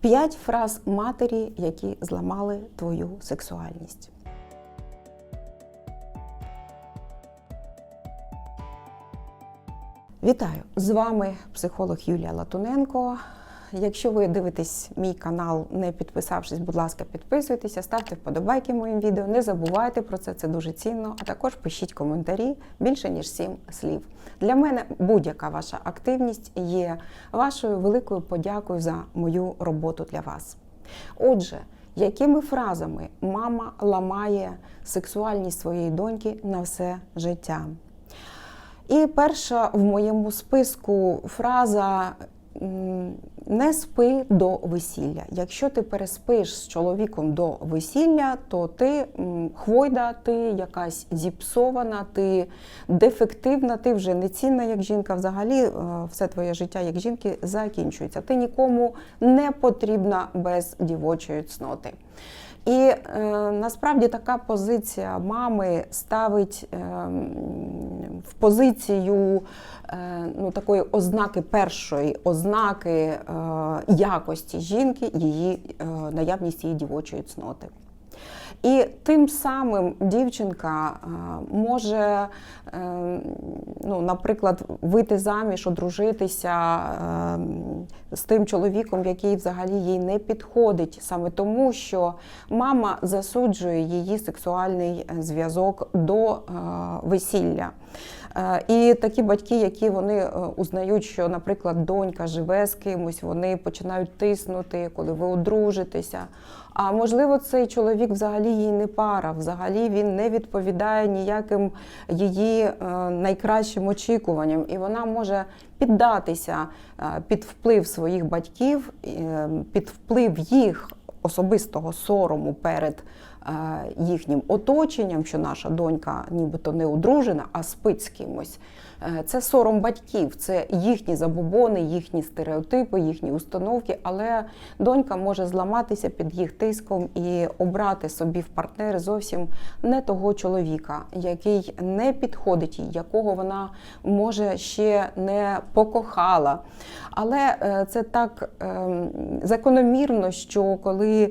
П'ять фраз матері, які зламали твою сексуальність. Вітаю! З вами психолог Юлія Латуненко. Якщо ви дивитесь мій канал, не підписавшись, будь ласка, підписуйтеся, ставте вподобайки моїм відео. Не забувайте про це, це дуже цінно. А також пишіть коментарі більше ніж сім слів. Для мене будь-яка ваша активність є вашою великою подякою за мою роботу для вас. Отже, якими фразами мама ламає сексуальність своєї доньки на все життя? І перша в моєму списку фраза не спи до весілля. Якщо ти переспиш з чоловіком до весілля, то ти хвойда, ти якась зіпсована, ти дефективна, ти вже не цінна як жінка. Взагалі, е, все твоє життя як жінки закінчується. Ти нікому не потрібна без дівочої цноти. І е, насправді така позиція мами ставить е, в позицію е, ну, такої ознаки першої ознаки е, якості жінки, її е, наявність її дівочої цноти. І тим самим дівчинка може, ну, наприклад, вийти заміж, одружитися з тим чоловіком, який взагалі їй не підходить, саме тому, що мама засуджує її сексуальний зв'язок до весілля. Е, І такі батьки, які вони е, узнають, що, наприклад, донька живе з кимось, вони починають тиснути, коли ви одружитеся. А можливо, цей чоловік взагалі їй не пара, взагалі він не відповідає ніяким її е, найкращим очікуванням, і вона може піддатися під вплив своїх батьків, під вплив їх особистого сорому перед їхнім оточенням, що наша донька нібито не одружена, а спить з кимось. Е, Це сором батьків, це їхні забобони, їхні стереотипи, їхні установки. Але донька може зламатися під їх тиском і обрати собі в партнери зовсім не того чоловіка, який не підходить їй, якого вона може ще не покохала. Але е, це так ем, закономірно, що коли е,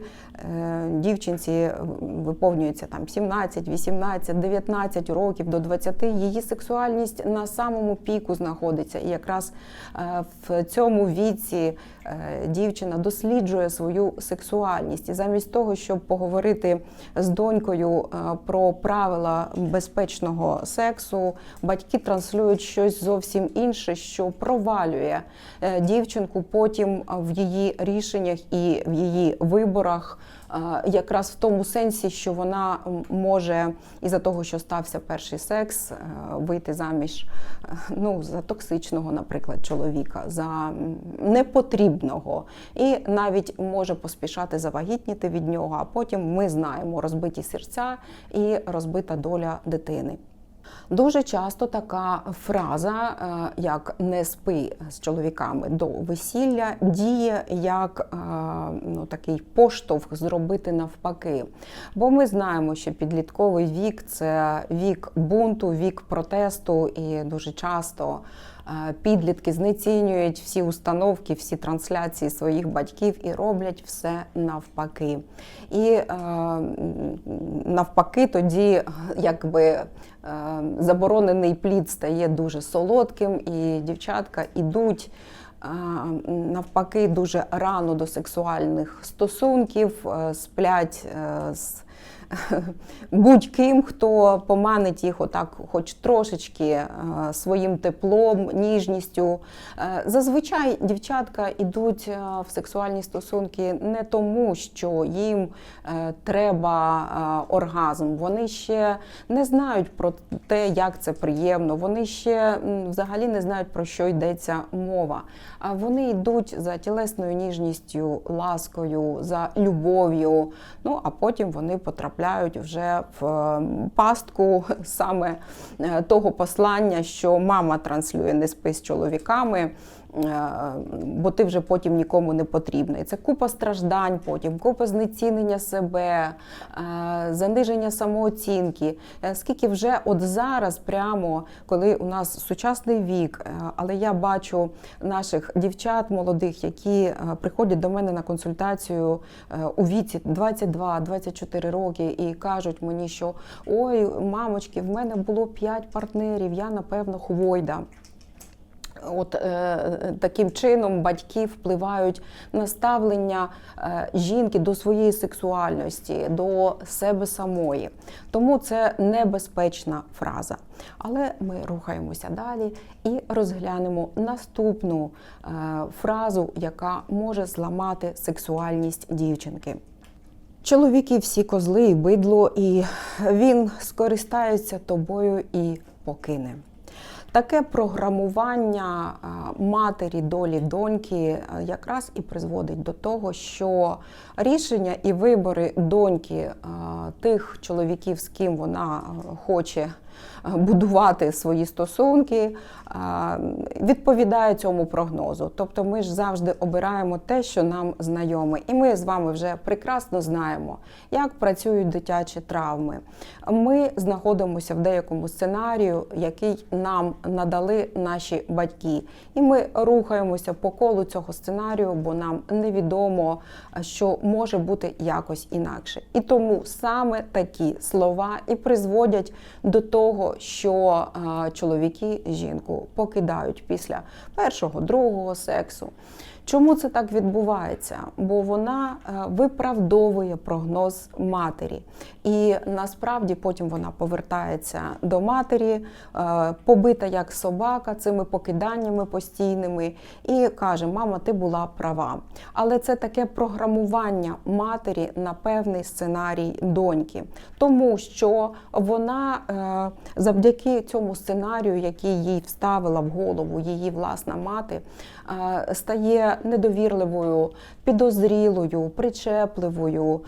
дівчинці виповнюється там 17, 18, 19 років до 20, її сексуальність на самому піку знаходиться. І якраз е, в цьому віці е, дівчина досліджує свою сексуальність. І замість того, щоб поговорити з донькою е, про правила безпечного сексу, батьки транслюють щось зовсім інше, що провалює е, дівчинку потім в її рішеннях і в її виборах. Якраз в тому сенсі, що вона може із-за того, що стався перший секс, е, вийти заміж е, ну, за токсичного, наприклад, чоловіка, за непотрібного, і навіть може поспішати завагітніти від нього. А потім ми знаємо розбиті серця і розбита доля дитини. Дуже часто така фраза, е, як не спи з чоловіками до весілля, діє як е, ну, такий поштовх зробити навпаки. Бо ми знаємо, що підлітковий вік це вік бунту, вік протесту, і дуже часто підлітки знецінюють всі установки, всі трансляції своїх батьків і роблять все навпаки. І е, навпаки, тоді якби е, заборонений плід стає дуже солодким, і дівчатка ідуть. е, Навпаки, дуже рано до сексуальних стосунків, е, сплять е, з будь-ким, хто поманить їх отак, хоч трошечки е, своїм теплом, ніжністю. Е, Зазвичай дівчатка йдуть е, в сексуальні стосунки не тому, що їм треба оргазм. Вони ще не знають про те, як це приємно. Вони ще взагалі не знають про що йдеться мова. А вони йдуть за тілесною ніжністю, ласкою, за любов'ю. Ну а потім вони потрапляють потрапляють вже в е, пастку саме е, того послання, що мама транслює не спи з чоловіками. Е, Бо ти вже потім нікому не потрібний. Це купа страждань, потім купа знецінення себе, е, заниження самооцінки. Е, Скільки вже от зараз, прямо коли у нас сучасний вік, але я бачу наших дівчат молодих, які приходять до мене на консультацію у віці 22-24 роки і кажуть мені, що ой, мамочки, в мене було 5 партнерів, я напевно хвойда. От е, таким чином батьки впливають на ставлення е, жінки до своєї сексуальності, до себе самої. Тому це небезпечна фраза. Але ми рухаємося далі і розглянемо наступну е, фразу, яка може зламати сексуальність дівчинки. Чоловіки всі козли і бидло, і він скористається тобою і покине. Таке програмування матері долі доньки якраз і призводить до того, що рішення і вибори доньки тих чоловіків, з ким вона хоче будувати свої стосунки, відповідає цьому прогнозу. Тобто ми ж завжди обираємо те, що нам знайоме. І ми з вами вже прекрасно знаємо, як працюють дитячі травми. Ми знаходимося в деякому сценарію, який нам надали наші батьки. І ми рухаємося по колу цього сценарію, бо нам невідомо, що може бути якось інакше. І тому саме такі слова і призводять до того, що чоловіки жінку покидають після першого, другого сексу. Чому це так відбувається? Бо вона е, виправдовує прогноз матері, і насправді потім вона повертається до матері, е, побита як собака цими покиданнями постійними, і каже: Мама, ти була права. Але це таке програмування матері на певний сценарій доньки, тому що вона е, завдяки цьому сценарію, який їй вставила в голову її власна мати, стає недовірливою, підозрілою, причепливою,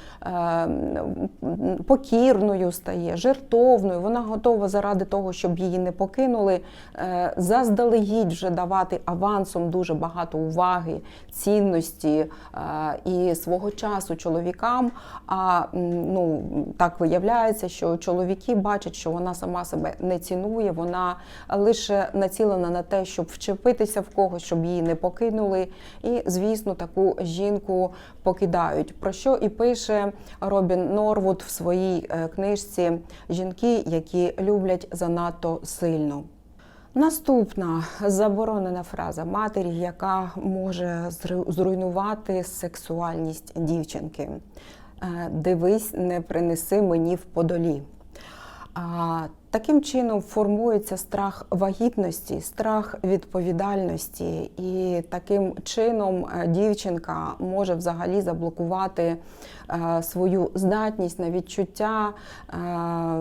покірною стає, жертовною. Вона готова заради того, щоб її не покинули, е, заздалегідь вже давати авансом дуже багато уваги, цінності е, і свого часу чоловікам. А ну так виявляється, що чоловіки бачать, що вона сама себе не цінує, вона лише націлена на те, щоб вчепитися в когось, щоб її не покинули. І, звісно, таку жінку покидають. Про що і пише Робін Норвуд в своїй е, книжці Жінки, які люблять занадто сильно. Наступна заборонена фраза матері, яка може зруйнувати сексуальність дівчинки. Е, Дивись, не принеси мені в подолі. Таким чином формується страх вагітності, страх відповідальності, і таким чином е, дівчинка може взагалі заблокувати свою здатність на відчуття е,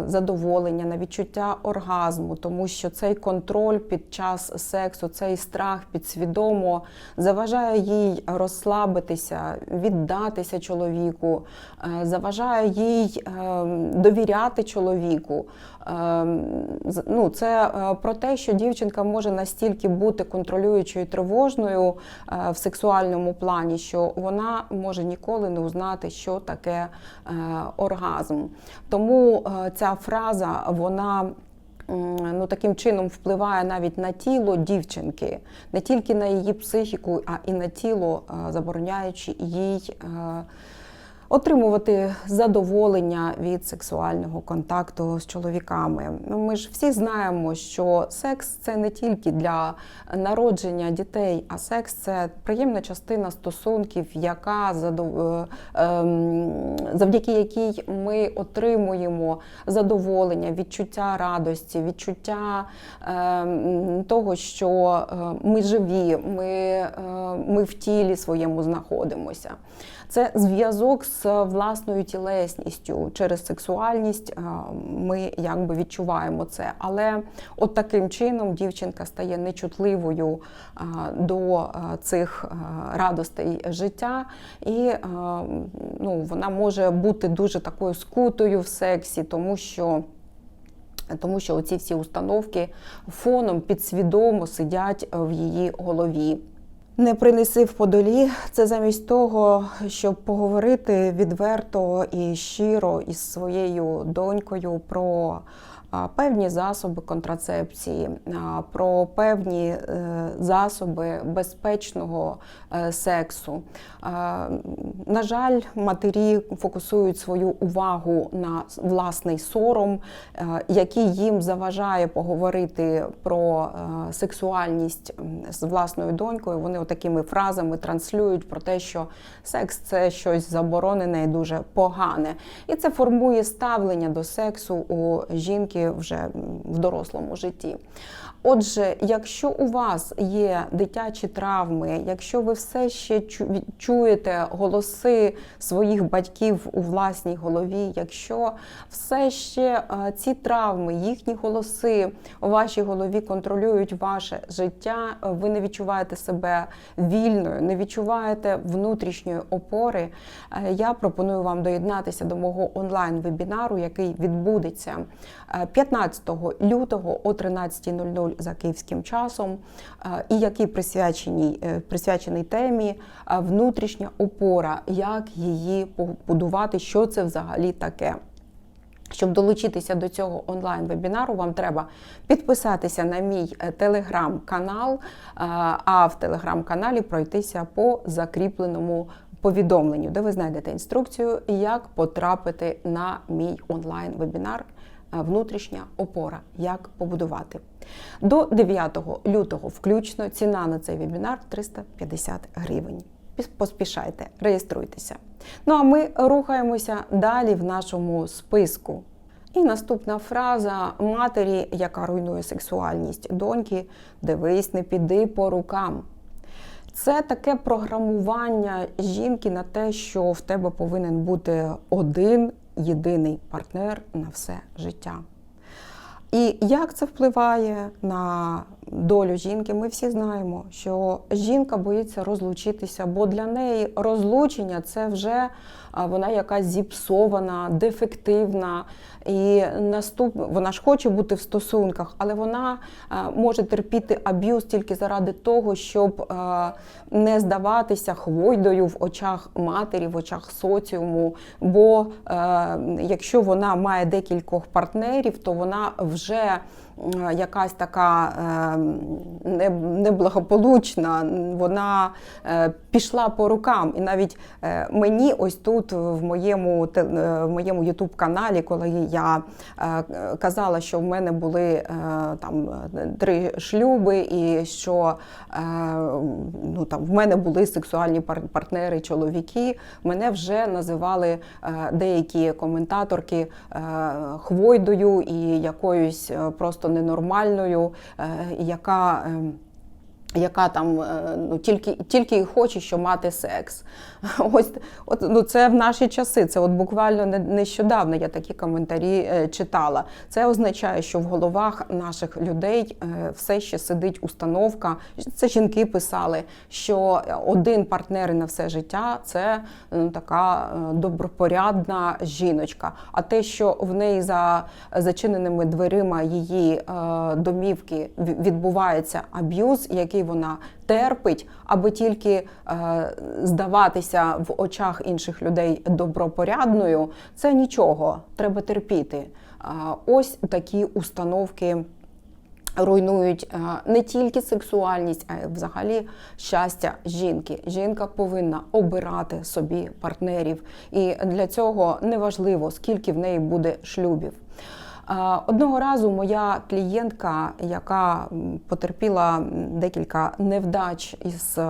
задоволення, на відчуття оргазму, тому що цей контроль під час сексу, цей страх підсвідомо заважає їй розслабитися, віддатися чоловіку, е, заважає їй е, довіряти чоловіку. Е, Ну, це е, про те, що дівчинка може настільки бути контролюючою тривожною е, в сексуальному плані, що вона може ніколи не узнати, що таке е, оргазм. Тому е, ця фраза, вона. Ну, таким чином впливає навіть на тіло дівчинки, не тільки на її психіку, а і на тіло, е, забороняючи їй отримувати задоволення від сексуального контакту з чоловіками. Ну, Ми ж всі знаємо, що секс це не тільки для народження дітей, а секс це приємна частина стосунків, яка е, ем, завдяки якій ми отримуємо задоволення, відчуття радості, відчуття ем, того, що е, ми живі, ми, е, ми в тілі своєму знаходимося. Це зв'язок з власною тілесністю через сексуальність. е, Ми якби відчуваємо це. Але от таким чином дівчинка стає нечутливою е, до е, цих е, радостей життя, і е, ну, вона може бути дуже такою скутою в сексі, тому що. Тому що оці всі установки фоном підсвідомо сидять в її голові. Не принеси в подолі це замість того, щоб поговорити відверто і щиро із своєю донькою про певні засоби контрацепції, про певні е, засоби безпечного е, сексу. На жаль, матері фокусують свою увагу на власний сором, е, який їм заважає поговорити про е, сексуальність з власною донькою. Вони такими фразами транслюють про те, що секс це щось заборонене і дуже погане. І це формує ставлення до сексу у жінки вже в дорослому житті. Отже, якщо у вас є дитячі травми, якщо ви все ще чу- чуєте голоси своїх батьків у власній голові, якщо все ще е, ці травми, їхні голоси у вашій голові контролюють ваше життя, е, ви не відчуваєте себе вільною, не відчуваєте внутрішньої опори, е, я пропоную вам доєднатися до мого онлайн-вебінару, який відбудеться е, 15 лютого о 13.00 за київським часом, е, і який присвячений, е, присвячений темі е, внутрішня опора, як її побудувати, що це взагалі таке. Щоб долучитися до цього онлайн-вебінару, вам треба підписатися на мій телеграм-канал, а в телеграм-каналі пройтися по закріпленому повідомленню, де ви знайдете інструкцію, як потрапити на мій онлайн-вебінар Внутрішня опора, як побудувати. До 9 лютого включно ціна на цей вебінар 350 гривень. Поспішайте, реєструйтеся. Ну а ми рухаємося далі в нашому списку. І наступна фраза матері, яка руйнує сексуальність доньки: дивись, не піди по рукам. Це таке програмування жінки на те, що в тебе повинен бути один єдиний партнер на все життя. І як це впливає на долю жінки? Ми всі знаємо, що жінка боїться розлучитися, бо для неї розлучення це вже вона якась зіпсована, дефективна. І наступ... вона ж хоче бути в стосунках, але вона може терпіти аб'юз тільки заради того, щоб не здаватися хвойдою в очах матері, в очах соціуму. Бо е, якщо вона має декількох партнерів, то вона вже якась така е, неблагополучна, вона е, пішла по рукам. І навіть е, мені ось тут в моєму е, в моєму ютуб каналі, коли я е, казала, що в мене були е, там е, три шлюби, і що е, ну, там, в мене були сексуальні партнери, чоловіки, мене вже називали е, деякі коментаторки е, хвойдою і якоюсь е, просто ненормальною, е, яка. Яка там е, ну, тільки, тільки і хоче, що мати секс. Ось от, ну, це в наші часи. Це от буквально не- нещодавно я такі коментарі е, читала. Це означає, що в головах наших людей е, все ще сидить установка. Це жінки писали, що один партнер на все життя це ну, така добропорядна жіночка. А те, що в неї за зачиненими дверима її домівки відбувається аб'юз, який вона терпить, аби тільки е, здаватися в очах інших людей добропорядною, це нічого, треба терпіти. Ось такі установки. Руйнують е, не тільки сексуальність, а й взагалі щастя жінки. Жінка повинна обирати собі партнерів, і для цього неважливо, скільки в неї буде шлюбів. Одного разу моя клієнтка, яка потерпіла декілька невдач із е,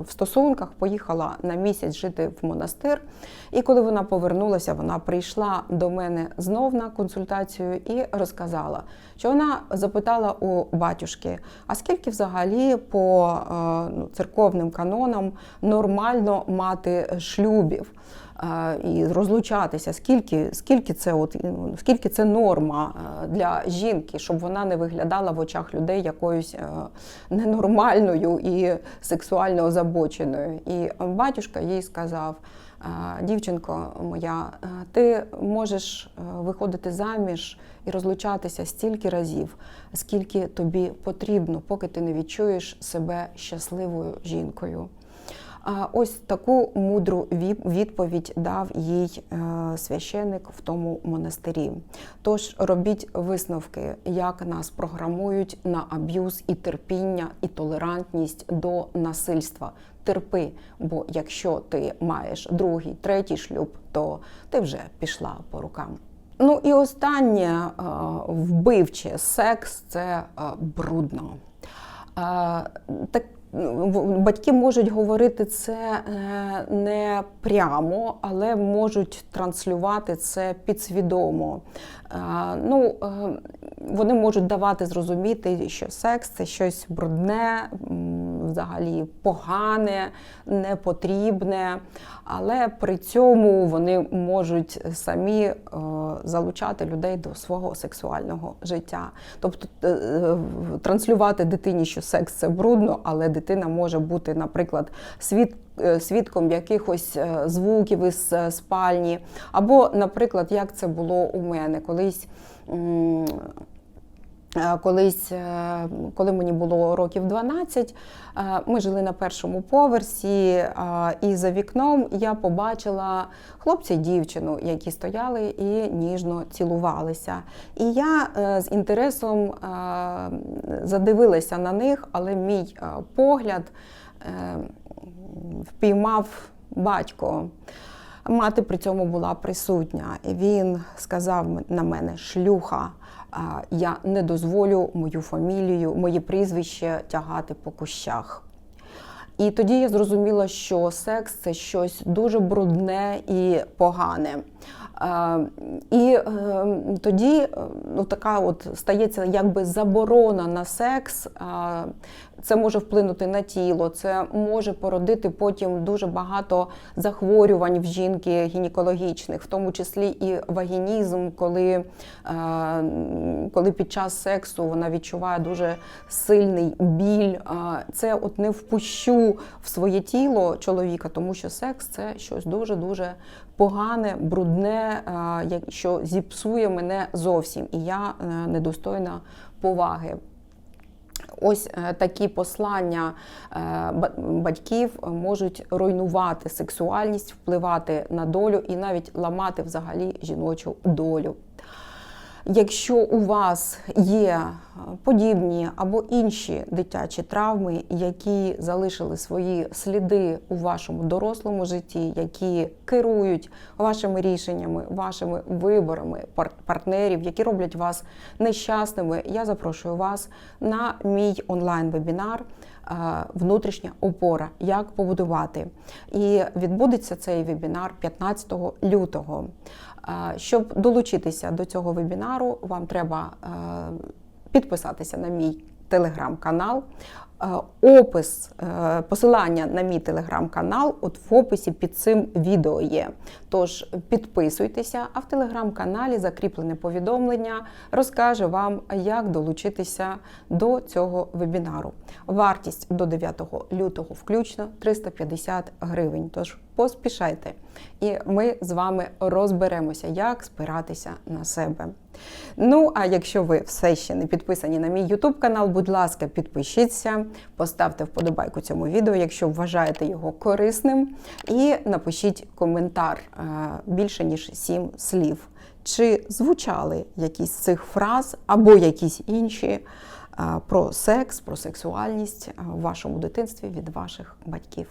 в стосунках, поїхала на місяць жити в монастир. І коли вона повернулася, вона прийшла до мене знов на консультацію і розказала, що вона запитала у батюшки, а скільки взагалі по е, ну, церковним канонам нормально мати шлюбів? І розлучатися, скільки, скільки, це от, ну, скільки це норма е, для жінки, щоб вона не виглядала в очах людей якоюсь е, ненормальною і сексуально озабоченою. І батюшка їй сказав: «Е, дівчинко моя, е, ти можеш виходити заміж і розлучатися стільки разів, скільки тобі потрібно, поки ти не відчуєш себе щасливою жінкою. Ось таку мудру відповідь дав їй е, священик в тому монастирі. Тож робіть висновки, як нас програмують на аб'юз і терпіння, і толерантність до насильства. Терпи, бо якщо ти маєш другий, третій шлюб, то ти вже пішла по рукам. Ну і останнє е, вбивче секс це е, брудно. Так батьки можуть говорити це е, не прямо, але можуть транслювати це підсвідомо. Е, Ну, е, вони можуть давати зрозуміти, що секс це щось брудне, взагалі погане, непотрібне, але при цьому вони можуть самі е, залучати людей до свого сексуального життя. Тобто е, е, транслювати дитині, що секс це брудно, але дитина може бути, наприклад, свід, е, свідком якихось звуків із спальні. Або, наприклад, як це було у мене колись. Колись, е, коли мені було років 12, е, ми жили на першому поверсі, і за вікном я побачила хлопця і дівчину, які стояли і ніжно цілувалися. І я е, з інтересом задивилася на них, але мій погляд впіймав батько. Мати при цьому була присутня. Він сказав на мене шлюха. Я не дозволю мою фамілію, моє прізвище тягати по кущах. І тоді я зрозуміла, що секс це щось дуже брудне і погане. І е, тоді е, ну, така от стається якби заборона на секс. Це може вплинути на тіло, це може породити потім дуже багато захворювань в жінки гінекологічних, в тому числі і вагінізм, коли, е, коли під час сексу вона відчуває дуже сильний біль. Е, Це от не впущу в своє тіло чоловіка, тому що секс це щось дуже дуже погане, брудне, е, що зіпсує мене зовсім, і я недостойна поваги. Ось е, такі послання е, батьків можуть руйнувати сексуальність, впливати на долю і навіть ламати взагалі жіночу долю. Якщо у вас є подібні або інші дитячі травми, які залишили свої сліди у вашому дорослому житті, які керують вашими рішеннями, вашими виборами партнерів, які роблять вас нещасними, я запрошую вас на мій онлайн-вебінар Внутрішня опора, як побудувати. І відбудеться цей вебінар 15 лютого. Щоб долучитися до цього вебінару, вам треба підписатися на мій телеграм-канал. Е, Опис, е, посилання на мій телеграм-канал, от в описі під цим відео є. Тож підписуйтеся, а в телеграм-каналі закріплене повідомлення розкаже вам, як долучитися до цього вебінару. Вартість до 9 лютого включно 350 гривень. Тож поспішайте, і ми з вами розберемося, як спиратися на себе. Ну, а якщо ви все ще не підписані на мій YouTube канал, будь ласка, підпишіться, поставте вподобайку цьому відео, якщо вважаєте його корисним, і напишіть коментар е, більше ніж 7 слів. Чи звучали якісь з цих фраз або якісь інші е, про секс, про сексуальність е, в вашому дитинстві від ваших батьків?